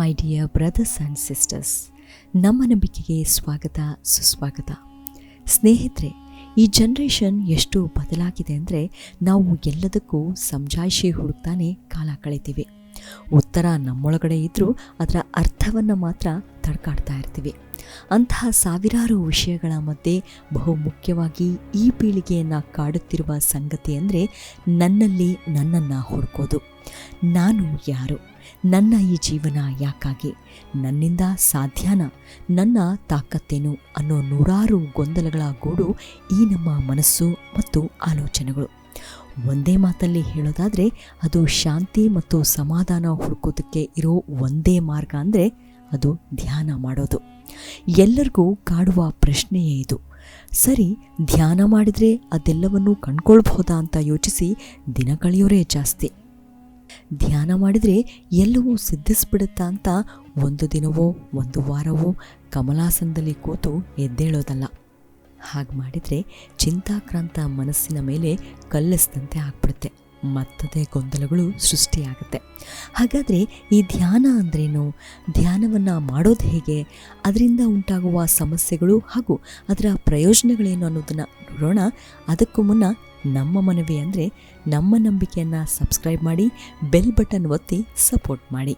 My dear brothers and sisters ನಮ್ಮ ನಂಬಿಕೆಗೆ ಸ್ವಾಗತ, ಸುಸ್ವಾಗತ. ಸ್ನೇಹಿತರೆ, ಈ ಜನ್ರೇಷನ್ ಎಷ್ಟು ಬದಲಾಗಿದೆ ಅಂದರೆ ನಾವು ಎಲ್ಲದಕ್ಕೂ ಸಮಜಾಯಿಷಿ ಹುಡುಕ್ತಾನೆ ಕಾಲ ಕಳಿತೀವಿ ಉತ್ತರ ನಮ್ಮೊಳಗಡೆ ಇದ್ದರೂ ಅದರ ಅರ್ಥವನ್ನು ಮಾತ್ರ ತಡ್ಕಾಡ್ತಾ ಇರ್ತೀವಿ. ಅಂತಹ ಸಾವಿರಾರು ವಿಷಯಗಳ ಮಧ್ಯೆ ಬಹು ಮುಖ್ಯವಾಗಿ ಈ ಪೀಳಿಗೆಯನ್ನು ಕಾಡುತ್ತಿರುವ ಸಂಗತಿ ಅಂದರೆ ನನ್ನಲ್ಲಿ ನನ್ನನ್ನು ಹುಡುಕೋದು. ನಾನು ಯಾರು? ನನ್ನ ಈ ಜೀವನ ಯಾಕಾಗಿ? ನನ್ನಿಂದ ಸಾಧ್ಯನಾ? ನನ್ನ ತಾಕತ್ತೇನು? ಅನ್ನೋ ನೂರಾರು ಗೊಂದಲಗಳ ಗೂಡು ಈ ನಮ್ಮ ಮನಸ್ಸು ಮತ್ತು ಆಲೋಚನೆಗಳು. ಒಂದೇ ಮಾತಲ್ಲಿ ಹೇಳೋದಾದರೆ, ಅದು ಶಾಂತಿ ಮತ್ತು ಸಮಾಧಾನ ಹುಡುಕೋದಕ್ಕೆ ಇರೋ ಒಂದೇ ಮಾರ್ಗ ಅಂದರೆ ಅದು ಧ್ಯಾನ ಮಾಡೋದು. ಎಲ್ಲರಿಗೂ ಕಾಡುವ ಪ್ರಶ್ನೆಯೇ ಇದು. ಸರಿ, ಧ್ಯಾನ ಮಾಡಿದರೆ ಅದೆಲ್ಲವನ್ನೂ ಕಂಡ್ಕೊಳ್ಬಹುದಾ ಅಂತ ಯೋಚಿಸಿ ದಿನ ಕಳೆಯೋರೇ ಜಾಸ್ತಿ. ಧ್ಯಾನ ಮಾಡಿದರೆ ಎಲ್ಲವೂ ಸಿದ್ಧಿಸ್ಬಿಡುತ್ತಾ ಅಂತ ಒಂದು ದಿನವೋ, ಒಂದು ವಾರವೋ ಕಮಲಾಸನದಲ್ಲಿ ಕೂತು ಎದ್ದೇಳೋದಲ್ಲ. ಹಾಗೆ ಮಾಡಿದರೆ ಚಿಂತಾಕ್ರಾಂತ ಮನಸ್ಸಿನ ಮೇಲೆ ಕಲ್ಲಿಸಿದಂತೆ ಆಗ್ಬಿಡುತ್ತೆ. ಮತ್ತದೇ ಗೊಂದಲಗಳು ಸೃಷ್ಟಿಯಾಗುತ್ತೆ. ಹಾಗಾದರೆ ಈ ಧ್ಯಾನ ಅಂದ್ರೇನು? ಧ್ಯಾನವನ್ನು ಮಾಡೋದು ಹೇಗೆ? ಅದರಿಂದ ಉಂಟಾಗುವ ಸಮಸ್ಯೆಗಳು ಹಾಗೂ ಅದರ ಪ್ರಯೋಜನಗಳೇನು ಅನ್ನೋದನ್ನು ನೋಡೋಣ. ಅದಕ್ಕೂ ಮುನ್ನ ನಮ್ಮ ಮನವಿ ಅಂದರೆ ನಮ್ಮ ನಂಬಿಕೆಯನ್ನು ಸಬ್ಸ್ಕ್ರೈಬ್ ಮಾಡಿ, ಬೆಲ್ ಬಟನ್ ಒತ್ತಿ ಸಪೋರ್ಟ್ ಮಾಡಿ.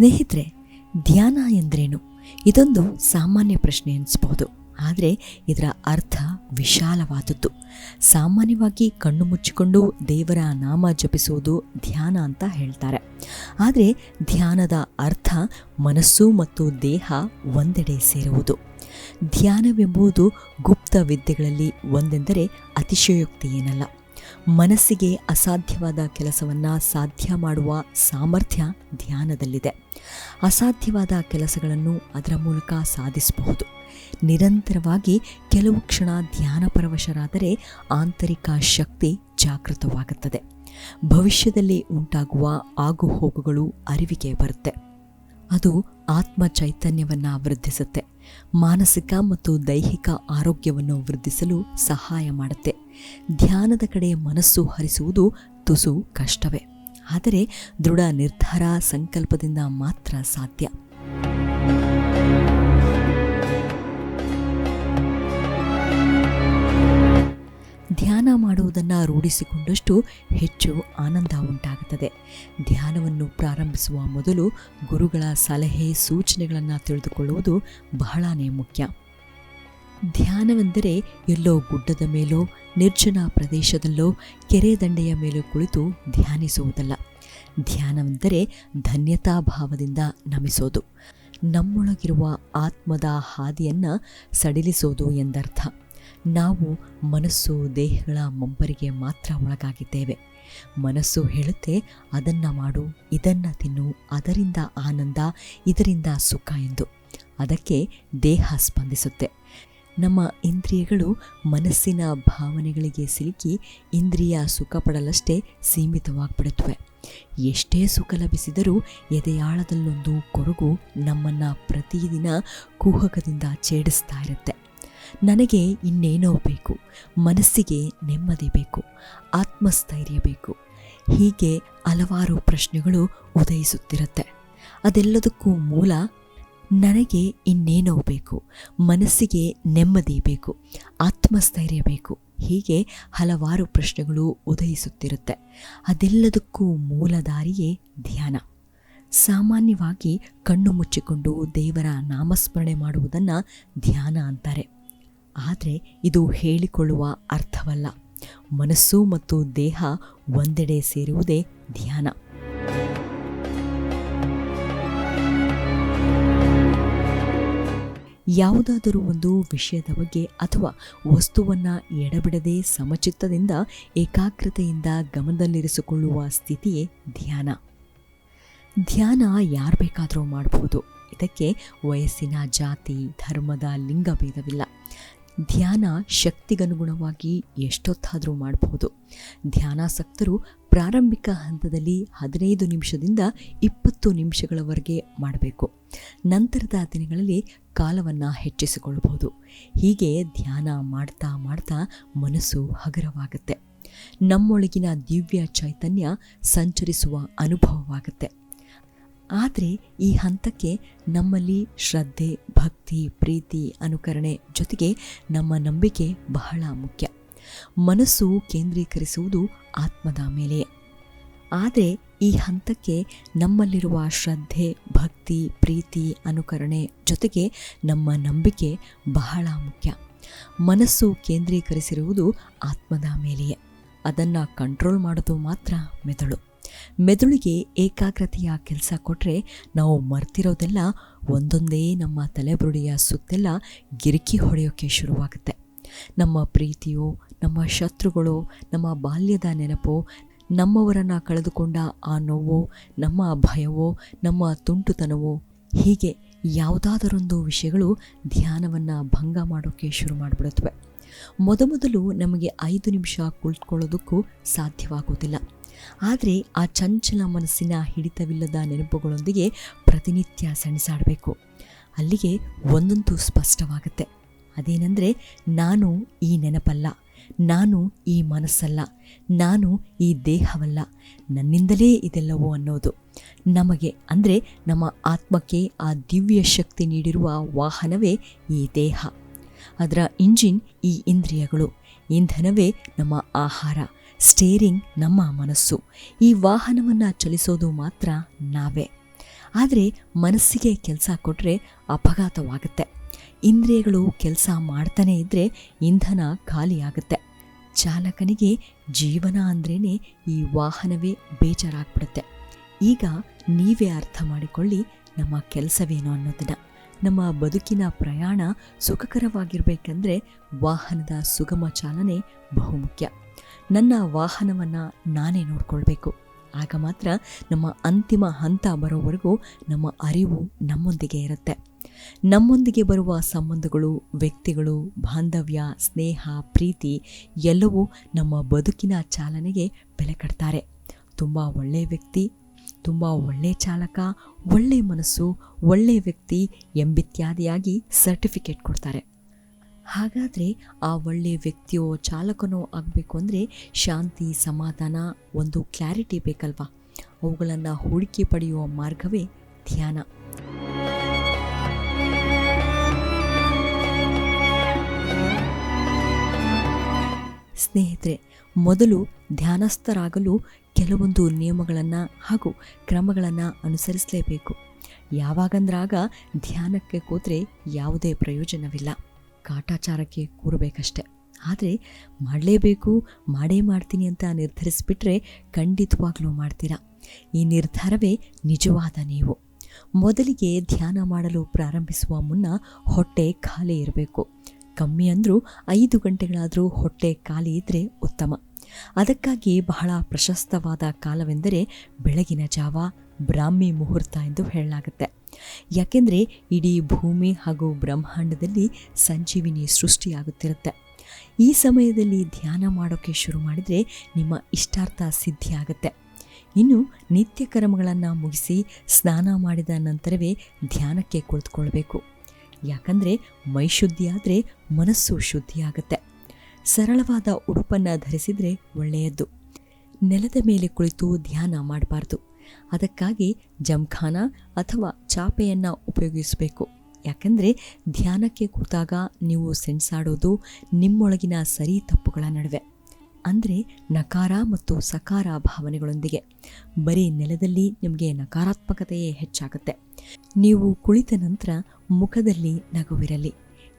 ಸ್ನೇಹಿತರೆ, ಧ್ಯಾನ ಎಂದ್ರೇನು? ಇದೊಂದು ಸಾಮಾನ್ಯ ಪ್ರಶ್ನೆ ಅನಿಸ್ಬೋದು ಆದರೆ ಇದರ ಅರ್ಥ ವಿಶಾಲವಾದದ್ದು. ಸಾಮಾನ್ಯವಾಗಿ ಕಣ್ಣು ಮುಚ್ಚಿಕೊಂಡು ದೇವರ ನಾಮ ಜಪಿಸುವುದು ಧ್ಯಾನ ಅಂತ ಹೇಳ್ತಾರೆ. ಆದರೆ ಧ್ಯಾನದ ಅರ್ಥ ಮನಸ್ಸು ಮತ್ತು ದೇಹ ಒಂದೆಡೆ ಸೇರುವುದು. ಧ್ಯಾನವೆಂಬುದು ಗುಪ್ತ ವಿದ್ಯೆಗಳಲ್ಲಿ ಒಂದೆಂದರೆ ಅತಿಶಯೋಕ್ತಿ ಏನಲ್ಲ. ಮನಸ್ಸಿಗೆ ಅಸಾಧ್ಯವಾದ ಕೆಲಸವನ್ನು ಸಾಧ್ಯ ಮಾಡುವ ಸಾಮರ್ಥ್ಯ ಧ್ಯಾನದಲ್ಲಿದೆ. ಅಸಾಧ್ಯವಾದ ಕೆಲಸಗಳನ್ನು ಅದರ ಮೂಲಕ ಸಾಧಿಸಬಹುದು. ನಿರಂತರವಾಗಿ ಕೆಲವು ಕ್ಷಣ ಧ್ಯಾನ ಪರವಶರಾದರೆ ಆಂತರಿಕ ಶಕ್ತಿ ಜಾಗೃತವಾಗುತ್ತದೆ. ಭವಿಷ್ಯದಲ್ಲಿ ಉಂಟಾಗುವ ಆಗುಹೋಗುಗಳು ಅರಿವಿಗೆ ಬರುತ್ತೆ. ಅದು ಆತ್ಮ ಚೈತನ್ಯವನ್ನು ವೃದ್ಧಿಸುತ್ತೆ. ಮಾನಸಿಕ ಮತ್ತು ದೈಹಿಕ ಆರೋಗ್ಯವನ್ನು ವೃದ್ಧಿಸಲು ಸಹಾಯ ಮಾಡುತ್ತೆ. ಧ್ಯಾನದ ಕಡೆ ಮನಸ್ಸು ಹರಿಸುವುದು ತುಸು ಕಷ್ಟವೇ. ಆದರೆ ದೃಢ ನಿರ್ಧಾರ ಸಂಕಲ್ಪದಿಂದ ಮಾತ್ರ ಸಾಧ್ಯ. ಧ್ಯಾನ ಮಾಡುವುದನ್ನು ರೂಢಿಸಿಕೊಂಡಷ್ಟು ಹೆಚ್ಚು ಆನಂದ ಉಂಟಾಗುತ್ತದೆ. ಧ್ಯಾನವನ್ನು ಪ್ರಾರಂಭಿಸುವ ಮೊದಲು ಗುರುಗಳ ಸಲಹೆ ಸೂಚನೆಗಳನ್ನು ತಿಳಿದುಕೊಳ್ಳುವುದು ಬಹಳನೇ ಮುಖ್ಯ. ಧ್ಯಾನವೆಂದರೆ ಎಲ್ಲೋ ಗುಡ್ಡದ ಮೇಲೋ, ನಿರ್ಜನ ಪ್ರದೇಶದಲ್ಲೋ, ಕೆರೆ ದಂಡೆಯ ಮೇಲೂ ಕುಳಿತು ಧ್ಯಾನಿಸುವುದಲ್ಲ. ಧ್ಯಾನವೆಂದರೆ ಧನ್ಯತಾ ಭಾವದಿಂದ ನಮಿಸೋದು. ನಮ್ಮೊಳಗಿರುವ ಆತ್ಮದ ಹಾದಿಯನ್ನು ಸಡಿಲಿಸೋದು ಎಂದರ್ಥ. ನಾವು ಮನಸ್ಸು ದೇಹಗಳ ಮಂಪರಿಗೆ ಮಾತ್ರ ಒಳಗಾಗಿದ್ದೇವೆ. ಮನಸ್ಸು ಹೇಳುತ್ತೆ, ಅದನ್ನು ಮಾಡು, ಇದನ್ನು ತಿನ್ನು, ಅದರಿಂದ ಆನಂದ, ಇದರಿಂದ ಸುಖ ಎಂದು. ಅದಕ್ಕೆ ದೇಹ ಸ್ಪಂದಿಸುತ್ತೆ. ನಮ್ಮ ಇಂದ್ರಿಯಗಳು ಮನಸ್ಸಿನ ಭಾವನೆಗಳಿಗೆ ಸಿಲುಕಿ ಇಂದ್ರಿಯ ಸುಖ ಪಡಲಷ್ಟೇ ಸೀಮಿತವಾಗಿಬಿಡುತ್ತವೆ. ಎಷ್ಟೇ ಸುಖ ಲಭಿಸಿದರೂ ಎದೆಯಾಳದಲ್ಲೊಂದು ಕೊರಗು ನಮ್ಮನ್ನು ಪ್ರತಿದಿನ ಕುಹಕದಿಂದ ಛೇಡಿಸ್ತಾ ಇರುತ್ತೆ. ನನಗೆ ಇನ್ನೇನೋ ಬೇಕು, ಮನಸ್ಸಿಗೆ ನೆಮ್ಮದಿ ಬೇಕು, ಆತ್ಮಸ್ಥೈರ್ಯ ಬೇಕು. ಹೀಗೆ ಹಲವಾರು ಪ್ರಶ್ನೆಗಳು ಉದಯಿಸುತ್ತಿರುತ್ತೆ. ಅದೆಲ್ಲದಕ್ಕೂ ಮೂಲ ನನಗೆ ಇನ್ನೇನೋ ಬೇಕು. ಮನಸ್ಸಿಗೆ ನೆಮ್ಮದಿ ಬೇಕು. ಆತ್ಮಸ್ಥೈರ್ಯ ಬೇಕು. ಹೀಗೆ ಹಲವಾರು ಪ್ರಶ್ನೆಗಳು ಉದಯಿಸುತ್ತಿರುತ್ತೆ. ಅದೆಲ್ಲದಕ್ಕೂ ಮೂಲದಾರಿಯೇ ಧ್ಯಾನ. ಸಾಮಾನ್ಯವಾಗಿ ಕಣ್ಣು ಮುಚ್ಚಿಕೊಂಡು ದೇವರ ನಾಮಸ್ಮರಣೆ ಮಾಡುವುದನ್ನು ಧ್ಯಾನ ಅಂತಾರೆ. ಆದರೆ ಇದು ಹೇಳಿಕೊಳ್ಳುವ ಅರ್ಥವಲ್ಲ. ಮನಸ್ಸು ಮತ್ತು ದೇಹ ಒಂದೆಡೆ ಸೇರುವುದೇ ಧ್ಯಾನ. ಯಾವುದಾದರೂ ಒಂದು ವಿಷಯದ ಬಗ್ಗೆ ಅಥವಾ ವಸ್ತುವನ್ನು ಎಡಬಿಡದೆ ಸಮಚಿತ್ತದಿಂದ ಏಕಾಗ್ರತೆಯಿಂದ ಗಮನದಲ್ಲಿರಿಸಿಕೊಳ್ಳುವ ಸ್ಥಿತಿಯೇ ಧ್ಯಾನ. ಧ್ಯಾನ ಯಾರು ಬೇಕಾದರೂ ಮಾಡಬಹುದು ಇದಕ್ಕೆ ವಯಸ್ಸಿನ ಜಾತಿ, ಧರ್ಮದ ಲಿಂಗಭೇದವಿಲ್ಲ. ಧ್ಯಾನ ಶಕ್ತಿಗನುಗುಣವಾಗಿ ಎಷ್ಟೊತ್ತಾದರೂ ಮಾಡಬಹುದು ಧ್ಯಾನಾಸಕ್ತರು ಪ್ರಾರಂಭಿಕ ಹಂತದಲ್ಲಿ ಹದಿನೈದು ನಿಮಿಷದಿಂದ ಇಪ್ಪತ್ತು ನಿಮಿಷಗಳವರೆಗೆ ಮಾಡಬೇಕು. ನಂತರದ ದಿನಗಳಲ್ಲಿ ಕಾಲವನ್ನು ಹೆಚ್ಚಿಸಿಕೊಳ್ಳಬಹುದು. ಹೀಗೆ ಧ್ಯಾನ ಮಾಡ್ತಾ ಮಾಡ್ತಾ ಮನಸ್ಸು ಹಗುರವಾಗುತ್ತೆ. ನಮ್ಮೊಳಗಿನ ದಿವ್ಯ ಚೈತನ್ಯ ಸಂಚರಿಸುವ ಅನುಭವವಾಗುತ್ತೆ. ಆದರೆ ಈ ಹಂತಕ್ಕೆ ನಮ್ಮಲ್ಲಿ ಶ್ರದ್ಧೆ, ಭಕ್ತಿ, ಪ್ರೀತಿ, ಅನುಕರಣೆ ಜೊತೆಗೆ ನಮ್ಮ ನಂಬಿಕೆ ಬಹಳ ಮುಖ್ಯ. ಮನಸ್ಸು ಕೇಂದ್ರೀಕರಿಸುವುದು ಆತ್ಮದ ಮೇಲೆ. ಆದರೆ ಈ ಹಂತಕ್ಕೆ ನಮ್ಮಲ್ಲಿರುವ ಶ್ರದ್ಧೆ, ಭಕ್ತಿ, ಪ್ರೀತಿ, ಅನುಕರಣೆ ಜೊತೆಗೆ ನಮ್ಮ ನಂಬಿಕೆ ಬಹಳ ಮುಖ್ಯ. ಮನಸ್ಸು ಕೇಂದ್ರೀಕರಿಸಿರುವುದು ಆತ್ಮದ ಮೇಲೆಯೇ ಅದನ್ನು ಕಂಟ್ರೋಲ್ ಮಾಡೋದು ಮಾತ್ರ ಮೆದುಳು. ಮೆದುಳಿಗೆ ಏಕಾಗ್ರತೆಯ ಕೆಲಸ ಕೊಟ್ಟರೆ ನಾವು ಮರ್ತಿರೋದೆಲ್ಲ ಒಂದೊಂದೇ ನಮ್ಮ ತಲೆಬುರುಡಿಯ ಸುತ್ತೆಲ್ಲ ಗಿರಿಕಿ ಹೊಡೆಯೋಕ್ಕೆ ಶುರುವಾಗುತ್ತೆ. ನಮ್ಮ ಪ್ರೀತಿಯೋ ನಮ್ಮ ಶತ್ರುಗಳು, ನಮ್ಮ ಬಾಲ್ಯದ ನೆನಪು, ನಮ್ಮವರನ್ನು ಕಳೆದುಕೊಂಡ ಆ ನೋವು, ನಮ್ಮ ಭಯವೋ, ನಮ್ಮ ತುಂಟುತನವೋ, ಹೀಗೆ ಯಾವುದಾದರೊಂದು ವಿಷಯಗಳು ಧ್ಯಾನವನ್ನು ಭಂಗ ಮಾಡೋಕ್ಕೆ ಶುರು ಮಾಡಿಬಿಡುತ್ತವೆ. ಮೊದಮೊದಲು ನಮಗೆ ಐದು ನಿಮಿಷ ಕುಳಿತುಕೊಳ್ಳೋದಕ್ಕೂ ಸಾಧ್ಯವಾಗುವುದಿಲ್ಲ. ಆದರೆ ಆ ಚಂಚಲ ಮನಸ್ಸಿನ ಹಿಡಿತವಿಲ್ಲದ ನೆನಪುಗಳೊಂದಿಗೆ ಪ್ರತಿನಿತ್ಯ ಸೆಣಸಾಡಬೇಕು. ಅಲ್ಲಿಗೆ ಒಂದಂತೂ ಸ್ಪಷ್ಟವಾಗುತ್ತೆ. ಅದೇನೆಂದರೆ ನಾನು ಈ ನೆನಪಲ್ಲ. ನಾನು ಈ ಮನಸ್ಸಲ್ಲ, ನಾನು ಈ ದೇಹವಲ್ಲ, ನನ್ನಿಂದಲೇ ಇದೆಲ್ಲವೋ ಅನ್ನೋದು. ನಮಗೆ, ಅಂದರೆ ನಮ್ಮ ಆತ್ಮಕ್ಕೆ ಆ ದಿವ್ಯ ಶಕ್ತಿ ನೀಡಿರುವ ವಾಹನವೇ ಈ ದೇಹ. ಅದರ ಇಂಜಿನ್ ಈ ಇಂದ್ರಿಯಗಳು. ಇಂಧನವೇ ನಮ್ಮ ಆಹಾರ, ಸ್ಟೇರಿಂಗ್ ನಮ್ಮ ಮನಸ್ಸು. ಈ ವಾಹನವನ್ನು ಚಲಿಸೋದು ಮಾತ್ರ ನಾವೇ. ಆದರೆ ಮನಸ್ಸಿಗೆ ಕೆಲಸ ಕೊಟ್ಟರೆ ಅಪಘಾತವಾಗುತ್ತೆ. ಇಂದ್ರಿಯಗಳು ಕೆಲಸ ಮಾಡ್ತಾನೇ ಇದ್ದರೆ ಇಂಧನ ಖಾಲಿಯಾಗುತ್ತೆ. ಚಾಲಕನಿಗೆ ಜೀವನ ಅಂದ್ರೇ ಈ ವಾಹನವೇ ಬೇಜಾರಾಗ್ಬಿಡುತ್ತೆ. ಈಗ ನೀವೇ ಅರ್ಥ ಮಾಡಿಕೊಳ್ಳಿ ನಮ್ಮ ಕೆಲಸವೇನು ಅನ್ನೋದನ್ನು. ನಮ್ಮ ಬದುಕಿನ ಪ್ರಯಾಣ ಸುಖಕರವಾಗಿರಬೇಕಂದ್ರೆ ವಾಹನದ ಸುಗಮ ಚಾಲನೆ ಬಹುಮುಖ್ಯ. ನನ್ನ ವಾಹನವನ್ನು ನಾನೇ ನೋಡ್ಕೊಳ್ಬೇಕು. ಆಗ ಮಾತ್ರ ನಮ್ಮ ಅಂತಿಮ ಹಂತ ಬರೋವರೆಗೂ ನಮ್ಮ ಅರಿವು ನಮ್ಮೊಂದಿಗೆ ಇರುತ್ತೆ. ನಮ್ಮೊಂದಿಗೆ ಬರುವ ಸಂಬಂಧಗಳು, ವ್ಯಕ್ತಿಗಳು, ಬಾಂಧವ್ಯ, ಸ್ನೇಹ, ಪ್ರೀತಿ ಎಲ್ಲವೂ ನಮ್ಮ ಬದುಕಿನ ಚಾಲನೆಗೆ ಬೆಲೆ ಕಟ್ತಾರೆ. ತುಂಬ ಒಳ್ಳೆಯ ವ್ಯಕ್ತಿ, ತುಂಬ ಒಳ್ಳೆಯ ಚಾಲಕ ಒಳ್ಳೆಯ ಮನಸ್ಸು ಒಳ್ಳೆಯ ವ್ಯಕ್ತಿ ಎಂಬಿತ್ಯಾದಿಯಾಗಿ ಸರ್ಟಿಫಿಕೇಟ್ ಕೊಡ್ತಾರೆ. ಹಾಗಾದರೆ ಆ ಒಳ್ಳೆಯ ವ್ಯಕ್ತಿಯೋ, ಚಾಲಕನೋ ಆಗಬೇಕು ಅಂದರೆ ಶಾಂತಿ, ಸಮಾಧಾನ, ಒಂದು ಕ್ಲಾರಿಟಿ ಬೇಕಲ್ವಾ? ಅವುಗಳನ್ನು ಹೂಡಿಕೆ ಪಡೆಯುವ ಮಾರ್ಗವೇ ಧ್ಯಾನ. ಸ್ನೇಹಿತರೆ, ಮೊದಲು ಧ್ಯಾನಸ್ಥರಾಗಲು ಕೆಲವೊಂದು ನಿಯಮಗಳನ್ನು ಹಾಗೂ ಕ್ರಮಗಳನ್ನು ಅನುಸರಿಸಲೇಬೇಕು. ಯಾವಾಗಂದ್ರಾಗ ಧ್ಯಾನಕ್ಕೆ ಕೂತ್ರೆ ಯಾವುದೇ ಪ್ರಯೋಜನವಿಲ್ಲ. ಕಾಟಾಚಾರಕ್ಕೆ ಕೂರಬೇಕಷ್ಟೆ. ಆದರೆ ಮಾಡಲೇಬೇಕು, ಮಾಡೇ ಮಾಡ್ತೀನಿ ಅಂತ ನಿರ್ಧರಿಸಿಬಿಟ್ರೆ ಖಂಡಿತವಾಗ್ಲೂ ಮಾಡ್ತೀರಾ? ಈ ನಿರ್ಧಾರವೇ ನಿಜವಾದ ನೀವು. ಮೊದಲಿಗೆ ಧ್ಯಾನ ಮಾಡಲು ಪ್ರಾರಂಭಿಸುವ ಮುನ್ನ ಹೊಟ್ಟೆ ಖಾಲಿ ಇರಬೇಕು. ಕಮ್ಮಿ ಅಂದರೂ ಐದು ಗಂಟೆಗಳಾದರೂ ಹೊಟ್ಟೆ ಖಾಲಿ ಇದ್ದರೆ ಉತ್ತಮ. ಅದಕ್ಕಾಗಿ ಬಹಳ ಪ್ರಶಸ್ತವಾದ ಕಾಲವೆಂದರೆ ಬೆಳಗಿನ ಜಾವ, ಬ್ರಾಹ್ಮಿ ಮುಹೂರ್ತ ಎಂದು ಹೇಳಲಾಗುತ್ತೆ. ಯಾಕೆಂದರೆ ಇಡೀ ಭೂಮಿ ಹಾಗೂ ಬ್ರಹ್ಮಾಂಡದಲ್ಲಿ ಸಂಜೀವಿನಿ ಸೃಷ್ಟಿಯಾಗುತ್ತಿರುತ್ತೆ. ಈ ಸಮಯದಲ್ಲಿ ಧ್ಯಾನ ಮಾಡೋಕ್ಕೆ ಶುರು ಮಾಡಿದರೆ ನಿಮ್ಮ ಇಷ್ಟಾರ್ಥ ಸಿದ್ಧಿಯಾಗುತ್ತೆ ಇನ್ನು ನಿತ್ಯ ಕರ್ಮಗಳನ್ನು ಮುಗಿಸಿ ಸ್ನಾನ ಮಾಡಿದ ನಂತರವೇ ಧ್ಯಾನಕ್ಕೆ ಕುಳಿತುಕೊಳ್ಬೇಕು. ಯಾಕಂದರೆ ಮೈ ಶುದ್ಧಿಯಾದರೆ ಮನಸ್ಸು ಶುದ್ಧಿಯಾಗುತ್ತೆ ಸರಳವಾದ ಉಡುಪನ್ನು ಧರಿಸಿದರೆ ಒಳ್ಳೆಯದ್ದು. ನೆಲದ ಮೇಲೆ ಕುಳಿತು ಧ್ಯಾನ ಮಾಡಬಾರ್ದು. ಅದಕ್ಕಾಗಿ ಜಂಖಾನ ಅಥವಾ ಚಾಪೆಯನ್ನು ಉಪಯೋಗಿಸಬೇಕು. ಯಾಕಂದರೆ ಧ್ಯಾನಕ್ಕೆ ಕೂತಾಗ ನೀವು ಸೆಣಸಾಡೋದು ನಿಮ್ಮೊಳಗಿನ ಸರಿ ತಪ್ಪುಗಳ ನಡುವೆ. ಅಂದರೆ ನಕಾರ ಮತ್ತು ಸಕಾರ ಭಾವನೆಗಳೊಂದಿಗೆ. ಬರೀ ನೆಲದಲ್ಲಿ ನಿಮಗೆ ನಕಾರಾತ್ಮಕತೆಯೇ ಹೆಚ್ಚಾಗುತ್ತೆ. ನೀವು ಕುಳಿತ ನಂತರ ಮುಖದಲ್ಲಿ ನಗುವಿರಲಿ.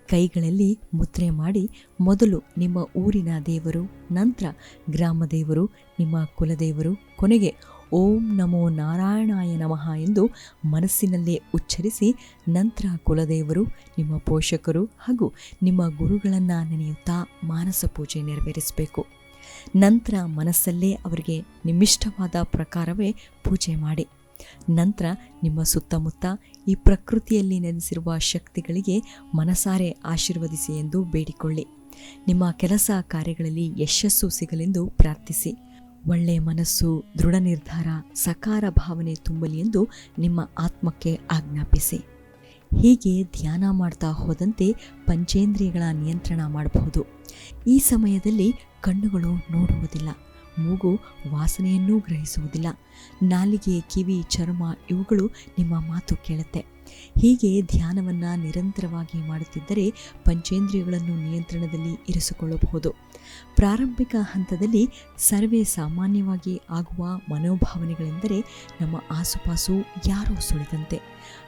ಕೈಗಳಲ್ಲಿ ಮುದ್ರೆ ಮಾಡಿ ಮೊದಲು ನಿಮ್ಮ ಊರಿನ ದೇವರು, ನಂತರ ಗ್ರಾಮ ದೇವರು ನಿಮ್ಮ ಕುಲದೇವರು, ಕೊನೆಗೆ ಓಂ ನಮೋ ನಾರಾಯಣಾಯ ನಮಃ ಎಂದು ಮನಸ್ಸಿನಲ್ಲೇ ಉಚ್ಚರಿಸಿ ನಂತರ ಕುಲದೇವರು, ನಿಮ್ಮ ಪೋಷಕರು ಹಾಗೂ ನಿಮ್ಮ ಗುರುಗಳನ್ನು ನೆನೆಯುತ್ತಾ ಮಾನಸ ಪೂಜೆ ನೆರವೇರಿಸಬೇಕು. ನಂತರ ಮನಸ್ಸಲ್ಲೇ ಅವರಿಗೆ ನಿಮ್ಮಿಷ್ಟವಾದ ಪ್ರಕಾರವೇ ಪೂಜೆ ಮಾಡಿ. ನಂತರ ನಿಮ್ಮ ಸುತ್ತಮುತ್ತ ಈ ಪ್ರಕೃತಿಯಲ್ಲಿ ನೆನೆಸಿರುವ ಶಕ್ತಿಗಳಿಗೆ ಮನಸಾರೆ ಆಶೀರ್ವದಿಸಿ ಎಂದು ಬೇಡಿಕೊಳ್ಳಿ. ನಿಮ್ಮ ಕೆಲಸ ಕಾರ್ಯಗಳಲ್ಲಿ ಯಶಸ್ಸು ಸಿಗಲೆಂದು ಪ್ರಾರ್ಥಿಸಿ. ಒಳ್ಳೆಯ ಮನಸ್ಸು, ದೃಢ ನಿರ್ಧಾರ, ಸಕಾರ ಭಾವನೆ ತುಂಬಲಿ ಎಂದು ನಿಮ್ಮ ಆತ್ಮಕ್ಕೆ ಆಜ್ಞಾಪಿಸಿ. ಹೀಗೆ ಧ್ಯಾನ ಮಾಡ್ತಾ ಹೋದಂತೆ ಪಂಚೇಂದ್ರಿಯಗಳ ನಿಯಂತ್ರಣ ಮಾಡಬಹುದು. ಈ ಸಮಯದಲ್ಲಿ ಕಣ್ಣುಗಳು ನೋಡುವುದಿಲ್ಲ. ಮೂಗು ವಾಸನೆಯನ್ನೂ ಗ್ರಹಿಸುವುದಿಲ್ಲ. ನಾಲಿಗೆ, ಕಿವಿ, ಚರ್ಮ ಇವುಗಳು ನಿಮ್ಮ ಮಾತು ಕೇಳುತ್ತೆ. ಹೀಗೆ ಧ್ಯಾನವನ್ನು ನಿರಂತರವಾಗಿ ಮಾಡುತ್ತಿದ್ದರೆ ಪಂಚೇಂದ್ರಿಯಗಳನ್ನು ನಿಯಂತ್ರಣದಲ್ಲಿ ಇರಿಸಿಕೊಳ್ಳಬಹುದು. ಪ್ರಾರಂಭಿಕ ಹಂತದಲ್ಲಿ ಸರ್ವೇ ಸಾಮಾನ್ಯವಾಗಿ ಆಗುವ ಮನೋಭಾವನೆಗಳೆಂದರೆ ನಮ್ಮ ಆಸುಪಾಸು ಯಾರೋ ಸುಳಿದಂತೆ,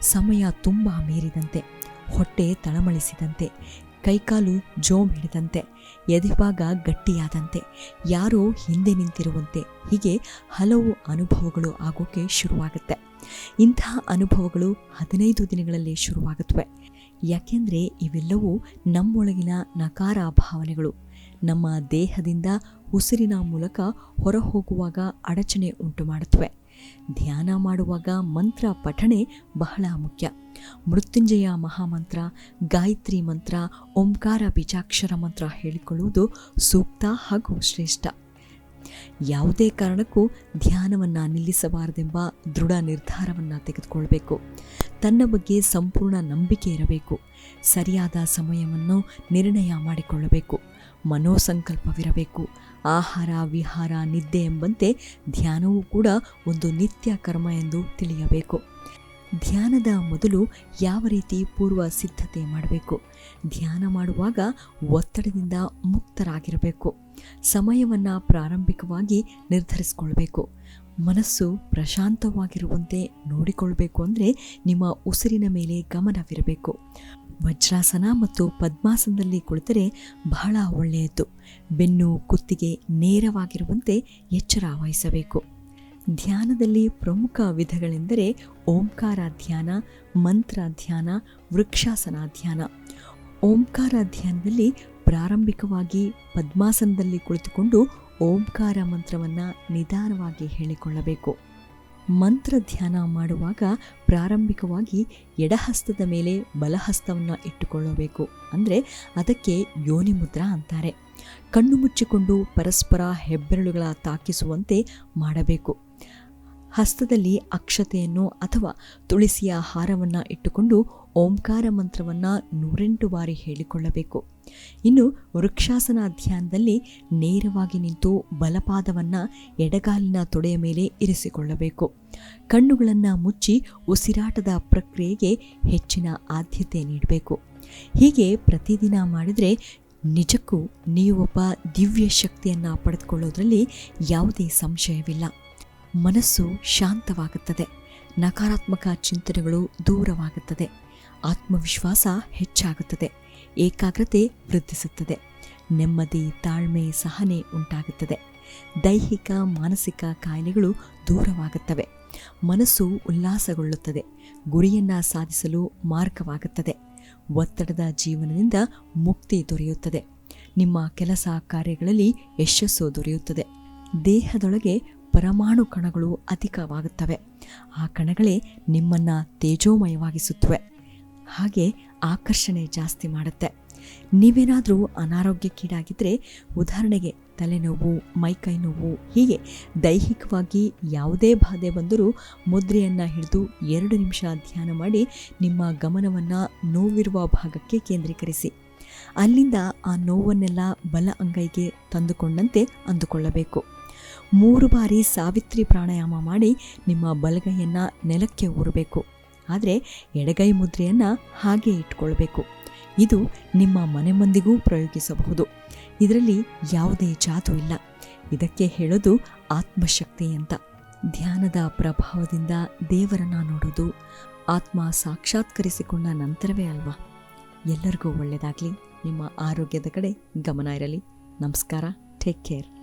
ಸಮಯ ತುಂಬ ಮೀರಿದಂತೆ, ಹೊಟ್ಟೆ ತಳಮಳಿಸಿದಂತೆ, ಕೈಕಾಲು ಜೋಮ್ ಹಿಡಿದಂತೆ ಎದೆಭಾಗ ಗಟ್ಟಿಯಾದಂತೆ, ಯಾರೋ ಹಿಂದೆ ನಿಂತಿರುವಂತೆ ಹೀಗೆ ಹಲವು ಅನುಭವಗಳು ಆಗೋಕ್ಕೆ ಶುರುವಾಗುತ್ತೆ. ಇಂತಹ ಅನುಭವಗಳು ಹದಿನೈದು ದಿನಗಳಲ್ಲಿ ಶುರುವಾಗುತ್ತವೆ. ಯಾಕೆಂದರೆ ಇವೆಲ್ಲವೂ ನಮ್ಮೊಳಗಿನ ನಕಾರ ಭಾವನೆಗಳು. ನಮ್ಮ ದೇಹದಿಂದ ಉಸಿರಿನ ಮೂಲಕ ಹೊರಹೋಗುವಾಗ ಅಡಚಣೆ ಉಂಟು ಮಾಡುತ್ತವೆ ಧ್ಯಾನ ಮಾಡುವಾಗ ಮಂತ್ರ ಪಠಣೆ ಬಹಳ ಮುಖ್ಯ. ಮೃತ್ಯುಂಜಯ ಮಹಾಮಂತ್ರ, ಗಾಯತ್ರಿ ಮಂತ್ರ, ಓಂಕಾರ ಬೀಜಾಕ್ಷರ ಮಂತ್ರ ಹೇಳಿಕೊಳ್ಳುವುದು ಸೂಕ್ತ ಹಾಗೂ ಶ್ರೇಷ್ಠ. ಯಾವುದೇ ಕಾರಣಕ್ಕೂ ಧ್ಯಾನವನ್ನು ನಿಲ್ಲಿಸಬಾರದೆಂಬ ದೃಢ ನಿರ್ಧಾರವನ್ನು ತೆಗೆದುಕೊಳ್ಬೇಕು. ತನ್ನ ಬಗ್ಗೆ ಸಂಪೂರ್ಣ ನಂಬಿಕೆ ಇರಬೇಕು. ಸರಿಯಾದ ಸಮಯವನ್ನು ನಿರ್ಣಯ ಮಾಡಿಕೊಳ್ಳಬೇಕು. ಮನೋಸಂಕಲ್ಪವಿರಬೇಕು. ಆಹಾರ, ವಿಹಾರ, ನಿದ್ದೆ ಎಂಬಂತೆ ಧ್ಯಾನವೂ ಕೂಡ ಒಂದು ನಿತ್ಯ ಕರ್ಮ ಎಂದು ತಿಳಿಯಬೇಕು. ಧ್ಯಾನದ ಮೊದಲು ಯಾವ ರೀತಿ ಪೂರ್ವ ಸಿದ್ಧತೆ ಮಾಡಬೇಕು? ಧ್ಯಾನ ಮಾಡುವಾಗ ಒತ್ತಡದಿಂದ ಮುಕ್ತರಾಗಿರಬೇಕು. ಸಮಯವನ್ನು ಪ್ರಾರಂಭಿಕವಾಗಿ ನಿರ್ಧರಿಸಿಕೊಳ್ಬೇಕು. ಮನಸ್ಸು ಪ್ರಶಾಂತವಾಗಿರುವಂತೆ ನೋಡಿಕೊಳ್ಬೇಕು ಅಂದರೆ ನಿಮ್ಮ ಉಸಿರಿನ ಮೇಲೆ ಗಮನವಿರಬೇಕು. ವಜ್ರಾಸನ ಮತ್ತು ಪದ್ಮಾಸನದಲ್ಲಿ ಕುಳಿತರೆ ಬಹಳ ಒಳ್ಳೆಯದು. ಬೆನ್ನು, ಕುತ್ತಿಗೆ ನೇರವಾಗಿರುವಂತೆ ಎಚ್ಚರ ವಹಿಸಬೇಕು. ಧ್ಯಾನದಲ್ಲಿ ಪ್ರಮುಖ ವಿಧಗಳೆಂದರೆ ಓಂಕಾರ ಧ್ಯಾನ, ಮಂತ್ರ ಧ್ಯಾನ, ವೃಕ್ಷಾಸನ ಧ್ಯಾನ. ಓಂಕಾರ ಧ್ಯಾನದಲ್ಲಿ ಪ್ರಾರಂಭಿಕವಾಗಿ ಪದ್ಮಾಸನದಲ್ಲಿ ಕುಳಿತುಕೊಂಡು ಓಂಕಾರ ಮಂತ್ರವನ್ನು ನಿಧಾನವಾಗಿ ಹೇಳಿಕೊಳ್ಳಬೇಕು. ಮಂತ್ರ ಧ್ಯಾನ ಮಾಡುವಾಗ ಪ್ರಾರಂಭಿಕವಾಗಿ ಎಡಹಸ್ತದ ಮೇಲೆ ಬಲಹಸ್ತವನ್ನು ಇಟ್ಟುಕೊಳ್ಳಬೇಕು. ಅಂದರೆ ಅದಕ್ಕೆ ಯೋನಿ ಮುದ್ರಾ ಅಂತಾರೆ. ಕಣ್ಣು ಮುಚ್ಚಿಕೊಂಡು ಪರಸ್ಪರ ಹೆಬ್ಬೆರಳುಗಳ ತಾಕಿಸುವಂತೆ ಮಾಡಬೇಕು. ಹಸ್ತದಲ್ಲಿ ಅಕ್ಷತೆಯನ್ನು ಅಥವಾ ತುಳಸಿಯ ಹಾರವನ್ನು ಇಟ್ಟುಕೊಂಡು ಓಂಕಾರ ಮಂತ್ರವನ್ನು ನೂರೆಂಟು ಬಾರಿ ಹೇಳಿಕೊಳ್ಳಬೇಕು. ಇನ್ನು ವೃಕ್ಷಾಸನ ಧ್ಯಾನದಲ್ಲಿ ನೇರವಾಗಿ ನಿಂತು ಬಲಪಾದವನ್ನು ಎಡಗಾಲಿನ ತೊಡೆಯ ಮೇಲೆ ಇರಿಸಿಕೊಳ್ಳಬೇಕು. ಕಣ್ಣುಗಳನ್ನು ಮುಚ್ಚಿ ಉಸಿರಾಟದ ಪ್ರಕ್ರಿಯೆಗೆ ಹೆಚ್ಚಿನ ಆದ್ಯತೆ ನೀಡಬೇಕು. ಹೀಗೆ ಪ್ರತಿದಿನ ಮಾಡಿದರೆ ನಿಜಕ್ಕೂ ನೀವೊಬ್ಬ ದಿವ್ಯ ಶಕ್ತಿಯನ್ನು ಪಡೆದುಕೊಳ್ಳೋದ್ರಲ್ಲಿ ಯಾವುದೇ ಸಂಶಯವಿಲ್ಲ. ಮನಸ್ಸು ಶಾಂತವಾಗುತ್ತದೆ. ನಕಾರಾತ್ಮಕ ಚಿಂತನೆಗಳು ದೂರವಾಗುತ್ತದೆ. ಆತ್ಮವಿಶ್ವಾಸ ಹೆಚ್ಚಾಗುತ್ತದೆ, ಏಕಾಗ್ರತೆ ವೃದ್ಧಿಸುತ್ತದೆ, ನೆಮ್ಮದಿ, ತಾಳ್ಮೆ, ಸಹನೆ ಉಂಟಾಗುತ್ತದೆ. ದೈಹಿಕ, ಮಾನಸಿಕ ಕಾಯಿಲೆಗಳು ದೂರವಾಗುತ್ತವೆ. ಮನಸ್ಸು ಉಲ್ಲಾಸಗೊಳ್ಳುತ್ತದೆ, ಗುರಿಯನ್ನು ಸಾಧಿಸಲು ಮಾರ್ಗವಾಗುತ್ತದೆ. ಒತ್ತಡದ ಜೀವನದಿಂದ ಮುಕ್ತಿ ದೊರೆಯುತ್ತದೆ. ನಿಮ್ಮ ಕೆಲಸ ಕಾರ್ಯಗಳಲ್ಲಿ ಯಶಸ್ಸು ದೊರೆಯುತ್ತದೆ. ದೇಹದೊಳಗೆ ಪರಮಾಣು ಕಣಗಳು ಅಧಿಕವಾಗುತ್ತವೆ. ಆ ಕಣಗಳೇ ನಿಮ್ಮನ್ನು ತೇಜೋಮಯವಾಗಿಸುತ್ತವೆ. ಹಾಗೆ ಆಕರ್ಷಣೆ ಜಾಸ್ತಿ ಮಾಡುತ್ತೆ. ನೀವೇನಾದರೂ ಅನಾರೋಗ್ಯಕ್ಕೀಡಾಗಿದ್ದರೆ ಉದಾಹರಣೆಗೆ ತಲೆನೋವು ಮೈಕೈ ನೋವು ಹೀಗೆ ದೈಹಿಕವಾಗಿ ಯಾವುದೇ ಬಾಧೆ ಬಂದರೂ ಮುದ್ರೆಯನ್ನು ಹಿಡಿದು ಎರಡು ನಿಮಿಷ ಧ್ಯಾನ ಮಾಡಿ ನಿಮ್ಮ ಗಮನವನ್ನು ನೋವಿರುವ ಭಾಗಕ್ಕೆ ಕೇಂದ್ರೀಕರಿಸಿ. ಅಲ್ಲಿಂದ ಆ ನೋವನ್ನೆಲ್ಲ ಬಲ ಅಂಗೈಗೆ ತಂದುಕೊಂಡಂತೆ ಅಂದುಕೊಳ್ಳಬೇಕು. ಮೂರು ಬಾರಿ ಸಾವಿತ್ರಿ ಪ್ರಾಣಾಯಾಮ ಮಾಡಿ ನಿಮ್ಮ ಬಲಗೈಯನ್ನು ನೆಲಕ್ಕೆ ಊರಬೇಕು. ಆದರೆ ಎಡಗೈ ಮುದ್ರೆಯನ್ನು ಹಾಗೆ ಇಟ್ಕೊಳ್ಬೇಕು. ಇದು ನಿಮ್ಮ ಮನೆ ಮಂದಿಗೂ ಪ್ರಯೋಗಿಸಬಹುದು. ಇದರಲ್ಲಿ ಯಾವುದೇ ಜಾದು ಇಲ್ಲ. ಇದಕ್ಕೆ ಹೇಳೋದು ಆತ್ಮಶಕ್ತಿ ಅಂತ. ಧ್ಯಾನದ ಪ್ರಭಾವದಿಂದ ದೇವರನ್ನ ನೋಡೋದು ಆತ್ಮ ಸಾಕ್ಷಾತ್ಕರಿಸಿಕೊಂಡ ನಂತರವೇ ಅಲ್ವಾ? ಎಲ್ಲರಿಗೂ ಒಳ್ಳೆಯದಾಗಲಿ ನಿಮ್ಮ ಆರೋಗ್ಯದ ಕಡೆ ಗಮನ ಇರಲಿ. ನಮಸ್ಕಾರ. Take care